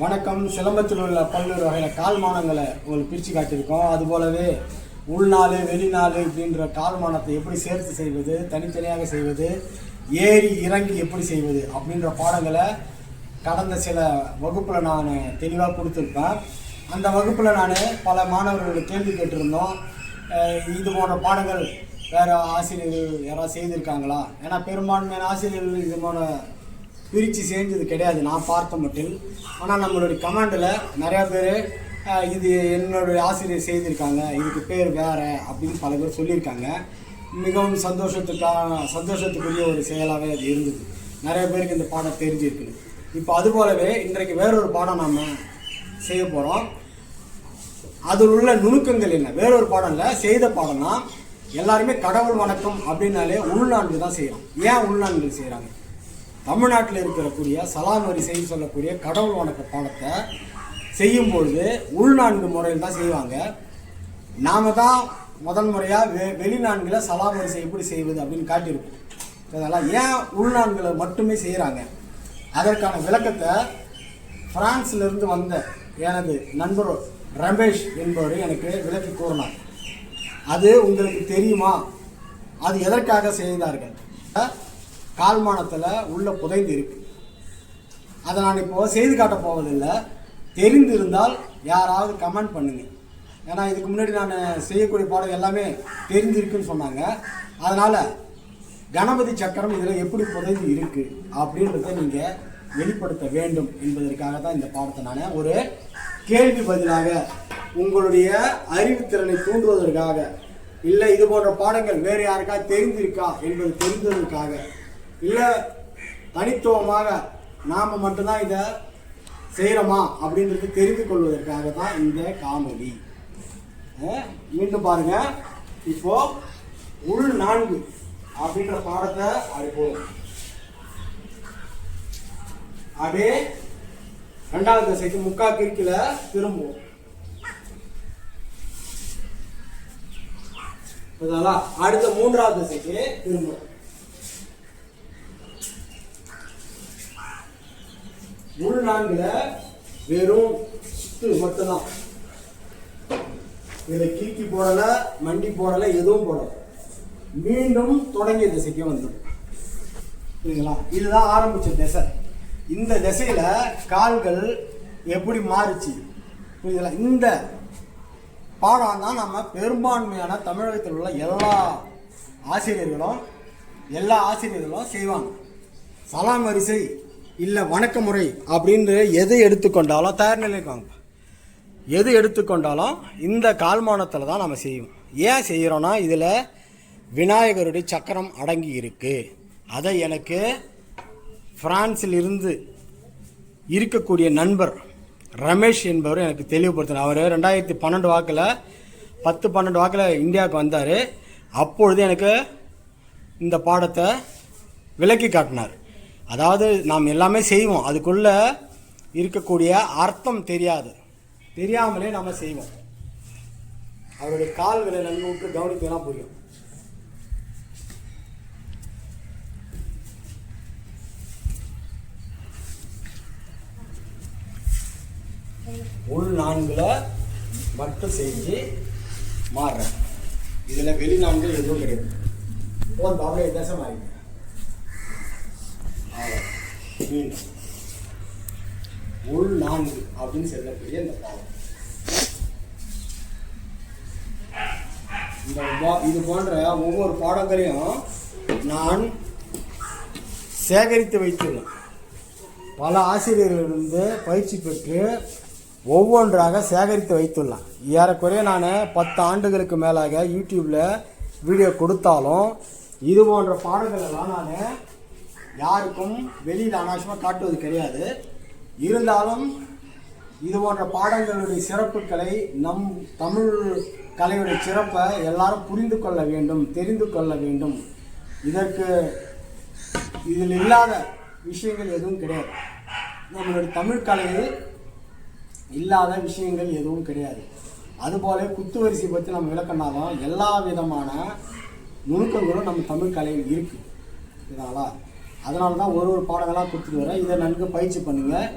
வணக்கம். சிலம்பத்தில் உள்ள பல்வேறு வகையான கால்மானங்களை உங்களுக்கு பிரித்து காட்டியிருக்கோம். அதுபோலவே உள்நாள் வெளிநாள் அப்படின்ற கால்மானத்தை எப்படி சேர்த்து செய்வது தனித்தனியாக செய்வது ஏறி இறங்கி எப்படி செய்வது அப்படின்ற பாடங்களை கடந்த சில வகுப்பில் நான் தெளிவாக கொடுத்துருப்பேன். அந்த வகுப்பில் நான் பல மாணவர்களுக்கு கேள்வி கேட்டிருந்தோம். இது போன்ற பாடங்கள் வேறு ஆசிரியர்கள் யாராவது செய்திருக்காங்களா? ஏன்னா பெரும்பான்மையான ஆசிரியர்கள் இது போன்ற பிரித்து செஞ்சது கிடையாது. நான் பார்த்த மட்டும். ஆனால் நம்மளுடைய கமாண்டில் நிறையா பேர் இது என்னுடைய ஆசிரியர் செய்திருக்காங்க. இதுக்கு பேர் வேறு அப்படின்னு பல பேர் சொல்லியிருக்காங்க. மிகவும் சந்தோஷத்துக்கான சந்தோஷத்துக்குரிய ஒரு செயலாகவே அது இருந்தது. நிறைய பேருக்கு இந்த பாடம் தெரிஞ்சிருக்கு இப்போ அது போலவே இன்றைக்கு வேறொரு பாடம் நாம் செய்ய போகிறோம் அதில் உள்ள நுணுக்கங்கள் என்ன? வேறொரு பாடம் இல்லை. செய்த பாடம்னா எல்லாருமே கடவுள் வணக்கம் அப்படின்னாலே உள்நான்கு தான் செய்கிறோம் ஏன் உள்நான்கு செய்கிறாங்க தமிழ்நாட்டில் இருக்கக்கூடிய சலாம் வரிசை சொல்லக்கூடிய கடவுள் வணக்க பாடத்தை செய்யும் பொழுது உள்நான்கு முறையில் தான் செய்வாங்க. நாம தான் முதல் முறையாக வெ வெளிநான்கில் சலாம் வரிசை எப்படி செய்வது அப்படின்னு காட்டியிருக்கோம். அதெல்லாம் ஏன் உள்நான்களை மட்டுமே செய்கிறாங்க அதற்கான விளக்கத்தை பிரான்ஸ்ல வந்த எனது நண்பர் ரமேஷ் என்பவர் எனக்கு விளக்கி கூறினார். அது உங்களுக்கு தெரியுமா? அது எதற்காக செய்தார்கள்? கால்மானத்தில் உள்ள புதைந்து இருக்கு. அதை நான் இப்போ செய்து காட்ட போவதில்லை. தெரிந்திருந்தால் யாராவது கமெண்ட் பண்ணுங்க. ஏன்னா இதுக்கு முன்னாடி நான் செய்யக்கூடிய பாடம் எல்லாமே தெரிஞ்சிருக்குன்னு சொன்னாங்க. அதனால் கணபதி சக்கரம் இதில் எப்படி புதைந்து இருக்குது அப்படின்றத நீங்கள் வெளிப்படுத்த வேண்டும் என்பதற்காக தான் இந்த பாடத்தை நான் ஒரு கேள்வி பதிலாக உங்களுடைய அறிவுத்திறனை தூண்டுவதற்காக இல்லை இது போன்ற பாடங்கள் வேறு யாருக்கா தெரிந்திருக்கா என்பது தெரிந்ததற்காக இல்லை தனித்துவமாக நாம் மட்டும்தான் இதை செய்கிறோமா அப்படின்றது தெரிந்து கொள்வதற்காக தான் இந்த காமெடி மீண்டும் பாருங்க. இப்போ உள் நான்கு அப்படின்ற பாடத்தை அடிப்போம் அப்படியே ரெண்டாவது திசைக்கு முக்கா கிறுக்கில திரும்புவோம். அடுத்த மூன்றாவது திசைக்கு திரும்புவோம். உள் நான்குல வெறும் சுத்து மட்டும்தான். இதுல கீக்கி போடல மண்டி போடல எதுவும் போடல. மீண்டும் தொடங்கிய திசைக்கு வந்துடும். சரிங்களா இதுதான் ஆரம்பிச்ச திசை. இந்த திசையில கால்கள் எப்படி மாறுச்சு? புரியுதுங்களா? இந்த பாடம் தான் நம்ம பெரும்பான்மையான தமிழகத்தில் உள்ள எல்லா ஆசிரியர்களும் எல்லா ஆசிரியர்களும் செய்வாங்க. சலாம் வரிசை இல்லை வணக்க முறை அப்படின்னு எதை எடுத்துக்கொண்டாலும் தயார் நிலைக்கு வாங்க எது எடுத்துக்கொண்டாலும் இந்த கால்மானத்தில் தான் நம்ம செய்வோம். ஏன் செய்கிறோன்னா இதில் விநாயகருடைய சக்கரம் அடங்கி இருக்கு. அதை எனக்கு ஃப்ரான்ஸில் இருந்து இருக்கக்கூடிய நண்பர் ரமேஷ் என்பவர் எனக்கு தெளிவுபடுத்தினார். அவர் ரெண்டாயிரத்தி பன்னெண்டு வாக்கில் பத்து பன்னெண்டு வாக்கில் இந்தியாவுக்கு வந்தார். அப்பொழுது எனக்கு இந்த பாடத்தை விளக்கி காட்டினார். அதாவது நாம் எல்லாமே செய்வோம். அதுக்குள்ளே இருக்கக்கூடிய அர்த்தம் தெரியாது. தெரியாமலே நம்ம செய்வோம். அவருடைய கால்களை நன்கு விட்டு கவனித்தனா புரியும். உள் நான்கில் மட்டும் செஞ்சு மாறுறேன். இதில் வெளி நான்கு எதுவும் கிடையாது. போன் அப்படியே தேசம் ஆகிங்க மீண்டும் உள் நான்கு அப்படின்னு சொல்லக்கூடிய இந்த பாவம். இந்த இது போன்ற ஒவ்வொரு பாடங்களையும் நான் சேகரித்து வைத்துள்ளேன். பல ஆசிரியர்களிருந்து பயிற்சி பெற்று ஒவ்வொன்றாக சேகரித்து வைத்துள்ளேன். ஏறக்குறைய நான் பத்து ஆண்டுகளுக்கு மேலாக யூடியூப்பில் வீடியோ கொடுத்தாலும் இது போன்ற பாடங்களெல்லாம் நான் யாருக்கும் வெளியில் அனாவசியமாக காட்டுவது கிடையாது. இருந்தாலும் இது போன்ற பாடங்களுடைய சிறப்புகளை நம் தமிழ் கலையுடைய சிறப்பை எல்லாரும் புரிந்து கொள்ள வேண்டும் தெரிந்து கொள்ள வேண்டும். இதற்கு இதில் இல்லாத விஷயங்கள் எதுவும் கிடையாது. நம்மளுடைய தமிழ் கலையில் இல்லாத விஷயங்கள் எதுவும் கிடையாது. அதுபோல குத்து வரிசை பற்றி நம்ம விளக்கினாலும் எல்லா விதமான நுணுக்கங்களும் நம்ம தமிழ் கலையில் இருக்குது இதனால அதனால தான் ஒரு ஒரு பாடங்களாக கொடுத்துட்டு வரேன். இதை நன்கு பயிற்சி பண்ணுங்கள்